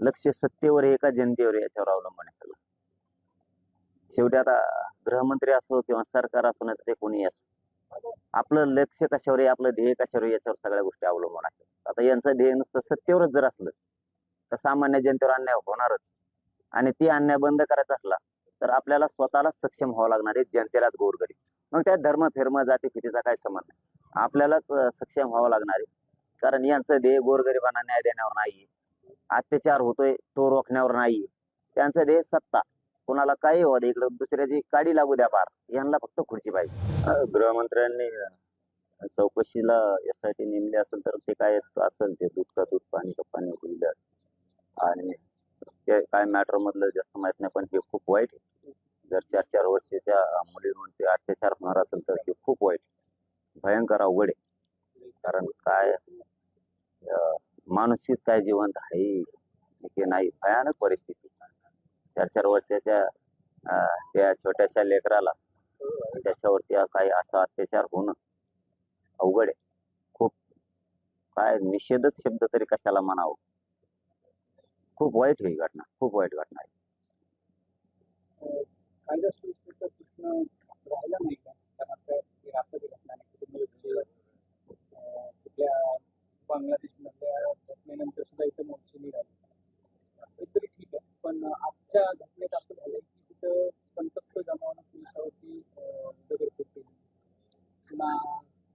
लक्ष सत्तेवर आहे का जनतेवर याच्यावर अवलंबून आहे शेवटी आता गृहमंत्री असो किंवा सरकार असो नाही ते कोणी असो. आपलं लक्ष कशावर आहे आपलं ध्येय कशावर आहे याच्यावर सगळ्या गोष्टी अवलंबून आहेत. आता यांचं ध्येय नुसतं सत्तेवरच जर असलं तर सामान्य जनतेवर अन्याय होणारच. आणि ती अन्याय बंद करायचा असला तर आपल्याला स्वतःलाच सक्षम व्हावं लागणार आहे जनतेलाच गोरगरीब. मग त्यात धर्म फिर्म जाती फितीचा काही संबंध नाही. आपल्यालाच सक्षम व्हावं लागणार आहे. कारण यांचं ध्येय गोरगरिबांना न्याय देण्यावर नाही अत्याचार होतोय तो रोखण्यावर नाही त्यांचं ध्येय सत्ता. कोणाला काही हो दे इकडं दुसऱ्याची काडी लागू द्या पार यांना फक्त खुर्ची पाहिजे. गृहमंत्र्यांनी गृहमंत्र्यांनी एस चौकशीला यासाठी नेमले असेल तर ते काय असेल ते दूध का दूध पाणी का पाणी होईल. आणि ते काय मॅटर मधलं जास्त माहीत नाही पण हे खूप वाईट आहे. जर चार चार वर्षाच्या मुलीवरून ते अत्याचार होणार असेल तर हे खूप वाईट भयंकर अवघड आहे. कारण काय अं, मानसिक काय जिवंत आहे? की नाही? भयानक परिस्थिती. चार चार वर्षाच्या त्या छोट्याशा लेकराला त्याच्यावरती काही असा अत्याचार होणं अवघड आहे. खूप काय निषेधच शब्द तरी कशाला म्हणावं? खूप वाईट ही घटना खूप वाईट घटना आहे. कायदा सुव्यवस्थेचा प्रश्न राहिला नाही का कारण आता ही राष्ट्रपती घटना आहे कुठे घडलेलं अं, कुठल्या बांगलादेशमधल्या घटनेनंतर सुद्धा इथं मोर्चे निघाले ते तरी ठीक आहे पण आजच्या घटनेत असं झालंय की तिथं संतप्त जमावानं पोलिसावरती अं, दगडफेक केली पुन्हा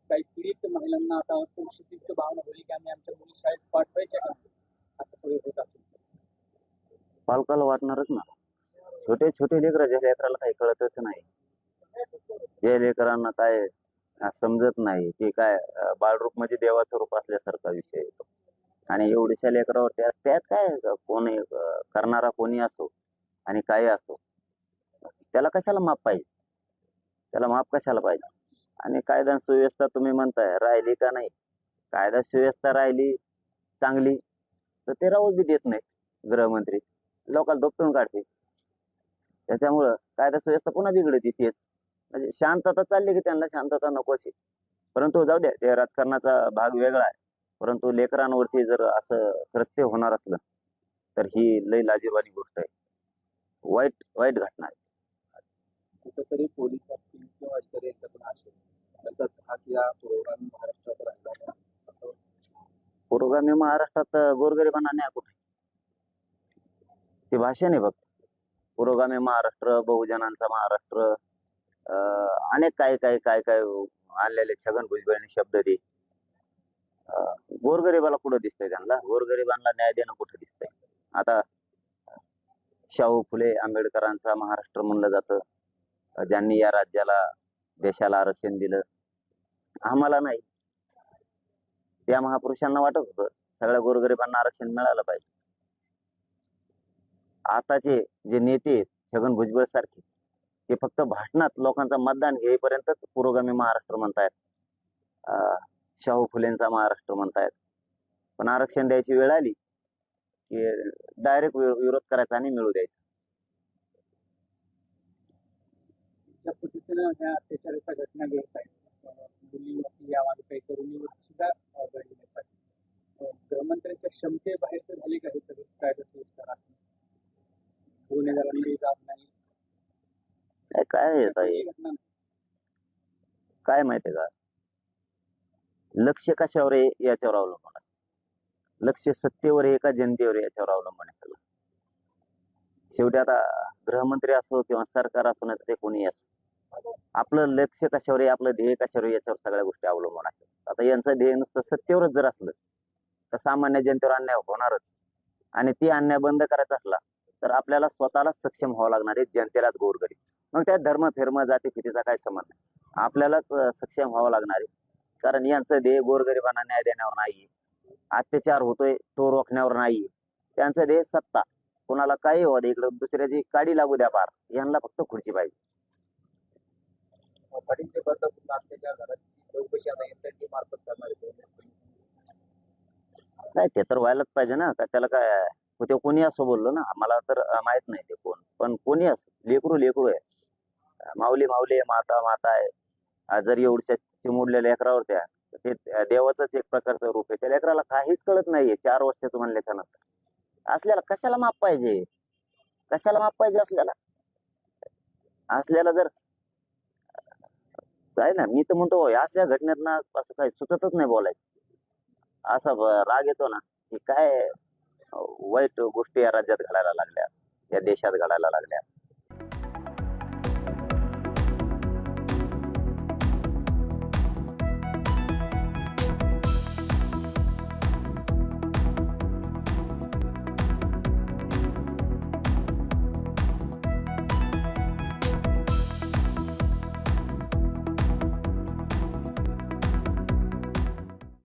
काही पीडित महिलांना आता भावना होईल की आम्ही आमच्या मुली शाळेत पाठवायच्या का? असं पुढे होत असेल. पालकाला वाटणारच ना. छोटे छोटे लेकरं ज्या लेकराला काही कळतच नाही जे लेकरांना काय समजत नाही ते काय बाळरूप म्हणजे देवाचं रूप असल्यासारखा विषय येतो आणि एवढ्याशा लेकरावर त्यात त्यात काय कोणी करणारा कोणी असो आणि काही असो त्याला कशाला माप पाहिजे? त्याला माप कशाला पाहिजे? आणि कायदा सुव्यवस्था तुम्ही म्हणताय राहिली का नाही? कायदा सुव्यवस्था राहिली चांगली तर ते राहू बी देत नाही गृहमंत्री. लोकांना दोपटून काढते. त्याच्यामुळं कायदा सुव्यवस्था पुन्हा बिघडत तेच. म्हणजे शांतता चालली की त्यांना शांतता नकोशी. परंतु जाऊ द्या ते राजकारणाचा भाग वेगळा आहे. परंतु लेकरांवरती जर असं कृत्य होणार असलं तर ही लई लाजीवाली गोष्ट आहे. वाईट वाईट घटना आहे. कुठेतरी पोलीस किंवा इतर याच्यातून असेल त्याचा या महाराष्ट्रात राहिला नाही. असं पुरोगामी महाराष्ट्रात अं, गोरगरिबांना न्याय कुठे? ते भाषा नाही फक्त. पुरोगामी महाराष्ट्र बहुजनांचा महाराष्ट्र अं, अनेक काय काय काय काय आणलेले छगन भुजबळांनी शब्द दे अं, गोरगरिबाला कुठं दिसतंय त्यांना? गोरगरिबांना न्याय देणं कुठं दिसतंय? आता शाहू फुले आंबेडकरांचा महाराष्ट्र म्हणलं जातं. ज्यांनी या राज्याला देशाला आरक्षण दिलं आम्हाला नाही. त्या महापुरुषांना वाटत होतं सगळ्या गोरगरिबांना आरक्षण मिळालं पाहिजे. आताचे जे नेते आहेत छगन भुजबळ सारखे ते फक्त भाषणात लोकांचं मतदान घेईपर्यंतच पुरोगामी महाराष्ट्र म्हणतायत. शाहू फुलेंचा महाराष्ट्र म्हणतायत. पण आरक्षण द्यायची वेळ आली की डायरेक्ट विरोध करायचा आणि मिळू द्यायचा. ज्या पद्धतीनं ह्या अत्याचाराच्या घटना घडत आहेत मुलीवरती यावाला काही तरुणीवर सुद्धा अं, गृहमंत्र्यांच्या क्षमतेबाहेरचं झाले का हे सगळं कायदा सुव्यवस्था राखणं गुन्हेगारांना जात नाही. काय काय माहितीये का? लक्ष कशावर आहे याच्यावर अवलंबून आहे. लक्ष सत्तेवर आहे का जनतेवर याच्यावर अवलंबून आहे सगळं. शेवटी आता गृहमंत्री असो किंवा सरकार असो नाही ते कोणी असो. आपलं लक्ष कशावर आहे आपलं ध्येय कशावर आहे याच्यावर सगळ्या गोष्टी अवलंबून आहेत. आता यांचं ध्येय नुसतं सत्तेवरच जर असलं तर सामान्य जनतेवर अन्याय होणारच. आणि ती अन्याय बंद करायचा असला तर आपल्याला स्वतःला सक्षम व्हावं लागणार आहे जनतेलाच गोरगरीब. मग त्या धर्म फिर्म जाती फितीचा काय संबंध नाही आपल्यालाच सक्षम व्हावं लागणार आहे. कारण यांचं ध्येय गोरगरिबांना न्याय देण्यावर नाही अत्याचार होतोय तो रोखण्यावर नाही त्यांचं ध्येय सत्ता. कोणाला काही हो दे इकडं दुसऱ्याची काडी लागू द्या पार यांना फक्त खुर्ची पाहिजे. पाटीलचे बदल असलेल्या घराची चौकशी आता एसआयटी मार्फत करणार आहे. नाही ते तर व्हायलाच पाहिजे ना. का त्याला काय? ते कोणी असो बोललो ना? मला तर माहीत नाही ते कोण. पण कोणी असं? लेकरू लेकरू आहे. माऊली माऊली आहे माता माता आहे. जर एवढ्या चिमुडल्या लेकरावर त्या ते देवाचंच एक प्रकारचं रूप आहे. त्या लेकराला काहीच कळत नाहीये. चार वर्षाचं म्हणल्याच्या नंतर. असल्याला कशाला माप पाहिजे? कशाला माप पाहिजे असल्याला? असल्याला जर काय ना मी तर म्हणतो अशा घटनेत ना असं काही सुचतच नाही बोलायचं. असा राग येतो ना की काय वाईट गोष्टी या राज्यात घडायला लागल्या या देशात घडायला लागल्या.